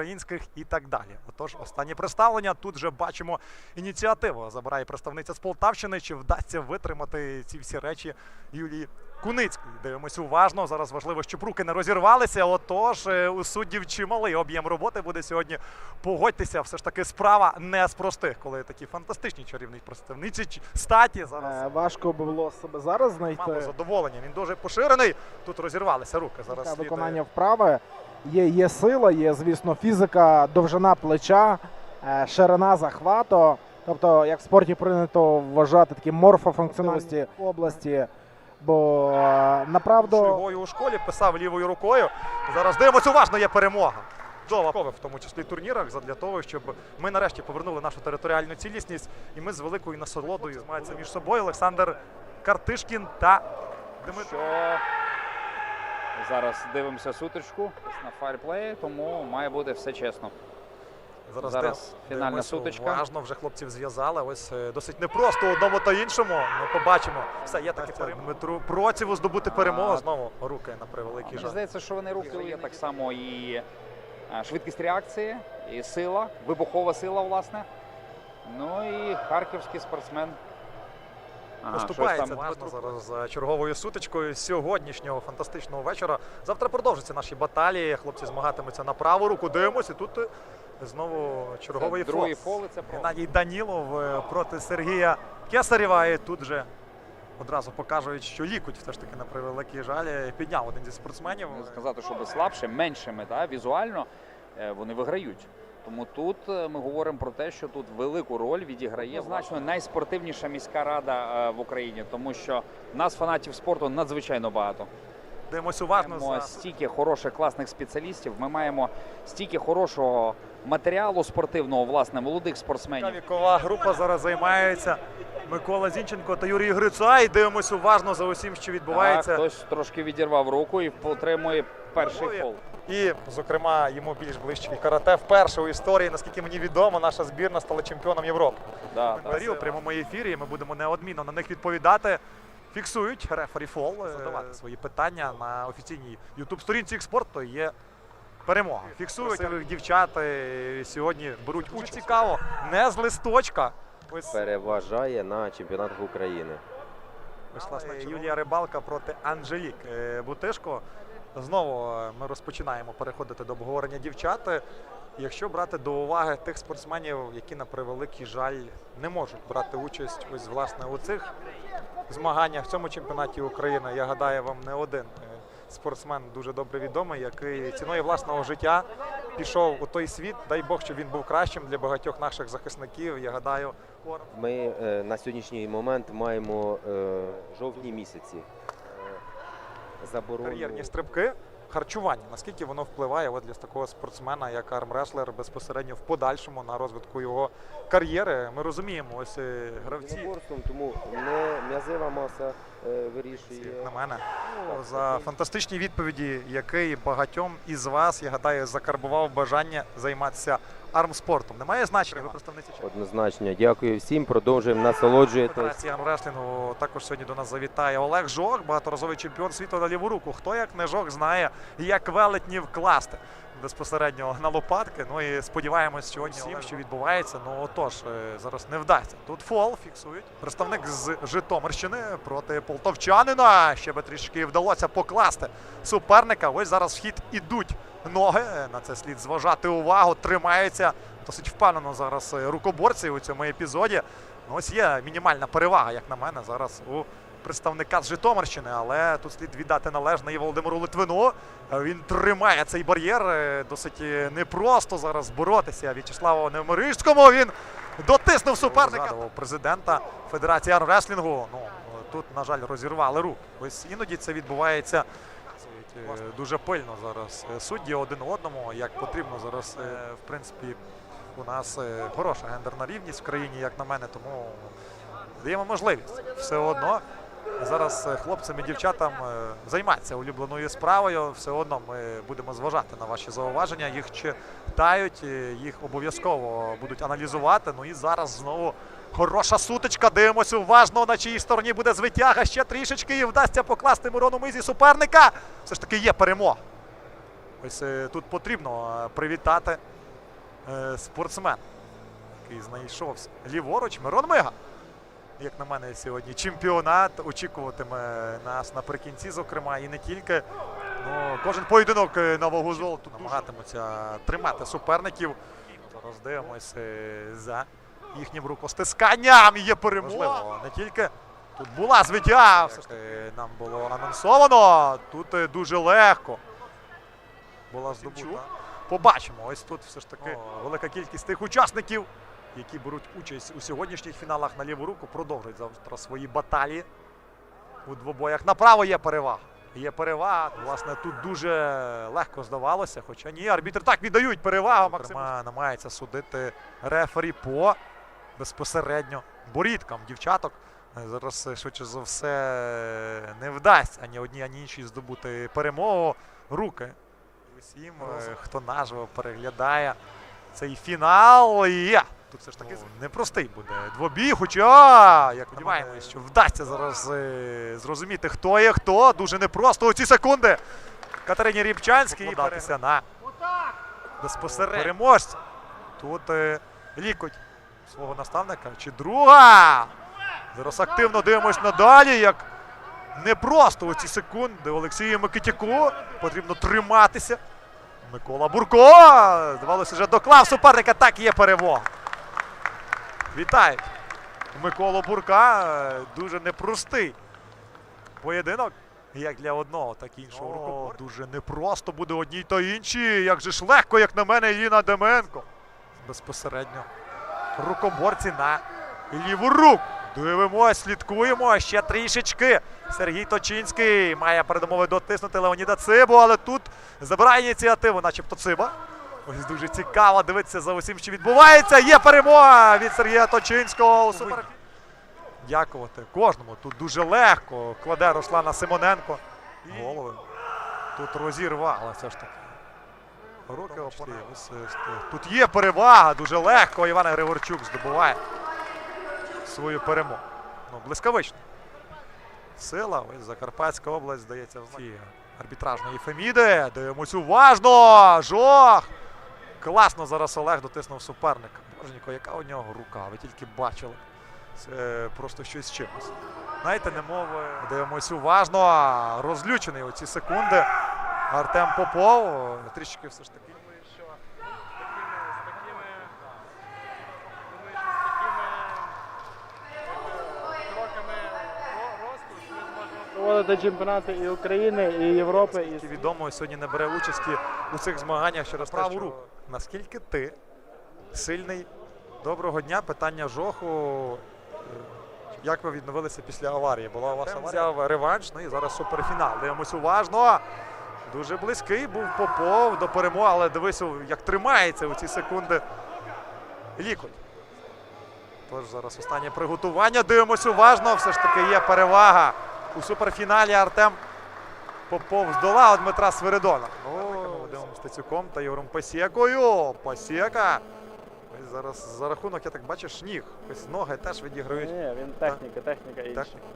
українських і так далі. Отож, останнє представлення. Тут вже бачимо ініціативу. Забирає представниця з Полтавщини. Чи вдасться витримати ці всі речі Юлії Куницької? Дивимося уважно. Зараз важливо, щоб руки не розірвалися. Отож, е, у суддів чималий об'єм роботи буде сьогодні. Погодьтеся, все ж таки справа не з простих, коли такі фантастичні чарівні представниці статі зараз. Е, Важко було себе зараз знайти. Мало задоволення. Він дуже поширений. Тут розірвалися руки. Зараз слід, е, виконання вправи. Є, є сила, є, звісно, фізика, довжина плеча, е, ширина захвату. Тобто, як в спорті прийнято вважати такі морфофункціональності області. Бо е, направду Шульгою у школі писав лівою рукою. Зараз дивимося уважно, є перемога. В тому числі турнірах, задля того, щоб ми нарешті повернули нашу територіальну цілісність, і ми з великою насолодою змагаються між собою Олександр Картишкін та Дмитро. Зараз дивимося сутичку на файрплеї, тому має бути все чесно. Зараз, Зараз фінальна сутичка. Уважно вже хлопців зв'язали. Ось е, досить непросто одному та іншому. Ми побачимо. Все, є таке перемога. Дмитру Проціву здобути перемогу. Знову руки на превеликий Мені жаль. здається, що вони рухи є так само і е, швидкість реакції, і сила, вибухова сила, власне. Ну і харківський спортсмен. Ага, Поступається там. Дмитро зараз за черговою сутичкою сьогоднішнього фантастичного вечора. Завтра продовжаться наші баталії. Хлопці змагатимуться на праву руку. Дивимося. Тут е, знову черговий фол. фол, це про. Геннадій Данілов е, проти Сергія Кесарєва. І тут же одразу покажуть, що лікуть все ж таки на превеликий жаль. е, Підняв один зі спортсменів. Сказати, щоб слабше, меншими, да, візуально вони виграють. Тому тут е, ми говоримо про те, що тут велику роль відіграє значно найспортивніша міська рада е, в Україні, тому що нас, фанатів спорту, надзвичайно багато. Дивимося уважно маємо стільки хороших класних спеціалістів. Ми маємо стільки хорошого матеріалу спортивного, власне, молодих спортсменів. вікова група зараз займається Микола Зінченко та Юрій Грицай. Дивимося уважно за усім, що Так, відбувається. хтось трошки відірвав руку і отримує перший фол. І, зокрема, йому більш ближче карате вперше у історії, наскільки мені відомо, наша збірна стала чемпіоном Європи. Да, Коментарі у прямому ефірі. Ми будемо неодмінно на них відповідати. Фіксують рефері фол, е, задавати свої питання на офіційній ютуб сторінці експорту. Є перемога. Фіксують красивих дівчат. Сьогодні беруть участь. Цікаво, не з листочка. Ось переважає на чемпіонатах України. Ось, власне, Юлія Рибалка проти Анжелік е, Бутишко. Знову е, ми розпочинаємо переходити до обговорення дівчат. Якщо брати до уваги тих спортсменів, які на превеликий жаль не можуть брати участь ось власне у цих змаганнях в цьому чемпіонаті України, я гадаю, вам не один е, спортсмен дуже добре відомий, який ціною власного життя пішов у той світ. Дай Бог, щоб він був кращим для багатьох наших захисників. Я гадаю, Ми е, на сьогоднішній момент маємо жовтні місяці. Заборону кар'єрні стрибки. Харчування, наскільки воно впливає от для такого спортсмена, як армреслер, безпосередньо в подальшому на розвитку його кар'єри. Ми розуміємо, ось е, гравці тому не м'язова маса вирішує. на мене Ну, за фантастичні відповіді, який багатьом із вас, я гадаю, закарбував бажання займатися армспортом. Немає значення, ви представниці Однозначно, дякую всім. Продовжуємо насолоджуватись. Федерації армреслінгу також сьогодні до нас завітає Олег Жох, багаторазовий чемпіон світу на ліву руку. Хто як не Жох знає, як велетнів класти безпосередньо на лопатки. Ну і сподіваємось сьогодні всім, що відбувається. Ну отож, е, зараз не вдасться. Тут фол фіксують. Представник з Житомирщини проти полтовчанина. Ще би трішки вдалося покласти суперника. Ось зараз в хід ідуть ноги. На це слід зважати увагу. Тримаються досить впевнено зараз е, рукоборці у цьому епізоді. Ну, ось є мінімальна перевага, як на мене, зараз у представника з Житомирщини, але тут слід віддати належне і Володимиру Литвину. Він тримає цей бар'єр. е, Досить е, непросто зараз боротися. В'ячеславу Невмирижському він дотиснув суперника. Президента Федерації армреслінгу. Ну, тут, на жаль, розірвали руку. Ось іноді це відбувається. е, Дуже пильно зараз судді один одному, як потрібно зараз, в принципі, у нас хороша гендерна рівність в країні, як на мене, тому даємо можливість все одно. Зараз е, хлопцям і дівчатам е, займатися улюбленою справою. Все одно ми будемо зважати на ваші зауваження. Їх читають, їх обов'язково будуть аналізувати. Ну і зараз знову хороша сутичка. Дивимося уважно, на чиїй стороні буде звитяга. Ще трішечки і вдасться покласти Мирону Мизі суперника. Все ж таки є перемога. Ось е, тут потрібно привітати спортсмен, який знайшовся ліворуч Мирон Мига. Як на мене, сьогодні чемпіонат очікуватиме нас наприкінці, зокрема, і не тільки. Ну, кожен поєдинок е, на золоту намагатимуться тримати суперників. Зараз дивимося е, за їхнім рукостисканням. Є перемога. Можливо, не тільки тут була звиття, все ж таки нам було анонсовано. Тут е, дуже легко була здобута. Побачимо. Ось тут все ж таки велика кількість тих учасників, які беруть участь у сьогоднішніх фіналах на ліву руку, продовжують завтра свої баталії у двобоях. Направо є перевага. Є перевага. Власне, тут дуже легко здавалося, хоча ні, арбітри так віддають перевагу. Максима намагається судити рефері по безпосередньо борідкам дівчаток. Зараз, е, швидше за все, не вдасться ані одній, ані іншій здобути перемогу. Руки усім, е, хто наживо переглядає цей фінал. Є! Тут все ж таки непростий буде двобій, хоча, як сподіваємось, що вдасться зараз е, зрозуміти, хто є хто. Дуже непросто у ці секунди. Катерині Рібчанській податися на безпосередньо переможця. Тут е, лікоть свого наставника чи друга. Зараз активно дивимось надалі, як непросто у ці секунди Олексію Микитяку потрібно триматися. Микола Бурко. Здавалося, вже доклав суперника. Так є перемога. Вітають Миколу Бурка. Е, Дуже непростий поєдинок. Як для одного, так і іншого рукоборця. Дуже непросто буде одній та іншій. Як же ж легко, як на мене, Іліна Деменко. Безпосередньо рукоборці на ліву руку. Дивимось, слідкуємо ще трішечки. Сергій Точинський має передумови дотиснути Леоніда Цибу, але тут забирає ініціативу, начебто Циба. Ось дуже цікаво дивитися за усім, що відбувається. Є перемога від Сергія Точинського у супер. Дякувати кожному. Тут дуже легко кладе Руслана Симоненко. Голови. Тут розірвало все ж таки. Руки ось, Тут є перевага, дуже легко. Іван Григорчук здобуває свою перемогу. Ну, блискавично. Сила, ось Закарпатська область, здається, в арбітражної Феміди. Дивимось уважно. Жох! Класно зараз Олег дотиснув суперника. Боженько, яка у нього рука, ви тільки бачили. Це просто щось з чимось. Знаєте, немов е, дивимось уважно. Розлючений у ці секунди. Артем Попов. Трішки все ж таки. Проводити чемпіонати і України, і Європи, і відомо, сьогодні не бере участі у цих змаганнях через праву руку. Наскільки ти сильний? Доброго дня. Питання жоху. Е, Як ви відновилися після аварії? Була у вас аварія? Взяв реванш, ну і зараз суперфінал. Дивимось уважно. Дуже близький був Попов до перемоги, але дивись, як тримається у ці секунди лікоть. Тож зараз останнє приготування. Дивимось уважно. Все ж таки є перевага у суперфіналі. Артем Попов здолав Дмитра Свиридона. Ну, Стецюком та Євром Пасєкою. Пасєка. Ось зараз за рахунок, я так бачиш, ніг. Ось ноги теж відіграють. Ні, він техніка, техніка інша. Техніка.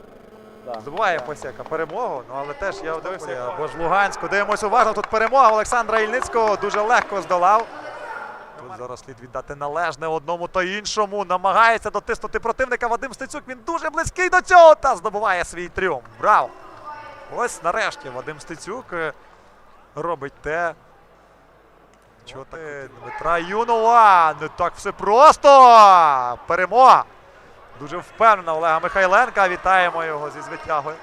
Да. Здобуває Пасєка перемогу, ну але теж я дивився, бо ж Луганську. Дивимось уважно. Тут перемога Олександра Ільницького дуже легко здолав. Тут зараз слід віддати належне одному та іншому. Намагається дотиснути противника Вадим Стецюк. Він дуже близький до цього та здобуває свій тріумф. Браво! Ось нарешті Вадим Стецюк е, робить те. Чого ти Дмитра Юнова? Не так все просто. Перемога. Дуже впевнена Олега Михайленка. Вітаємо його зі звитягою.